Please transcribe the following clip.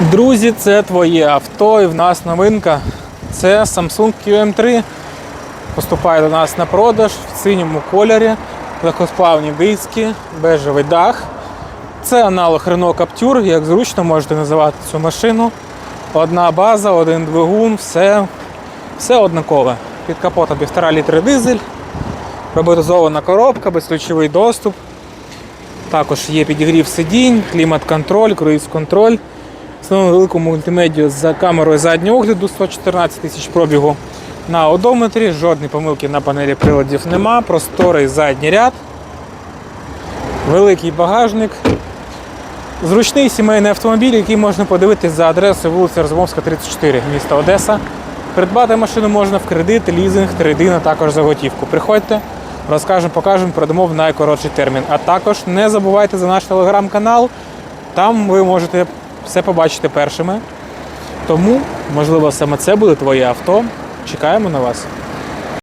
Друзі, це твоє авто і в нас новинка. Це Samsung QM3. Поступає до нас на продаж в синьому кольорі, легкосплавні диски, бежевий дах. Це аналог Renault Captur, як зручно можете називати цю машину. Одна база, один двигун, все, все однакове. Під капотом 1,5 літри дизель, роботизована коробка, безключовий доступ. Також є підігрів сидінь, клімат-контроль, круїз-контроль. Встановили велику мультимедію з камерою заднього огляду 114 тисяч пробігу на одометрі, жодної помилки на панелі приладів нема, просторий задній ряд, великий багажник, зручний сімейний автомобіль, який можна подивитись за адресою вулиця Розумовська, 34, місто Одеса. Придбати машину можна в кредит, лізинг, трейдин, а також за готівку. Приходьте, розкажемо, покажемо, продамо в найкоротший термін. А також не забувайте за наш телеграм-канал. Там ви можете все побачите першими. Тому, можливо, саме це буде твоє авто. Чекаємо на вас.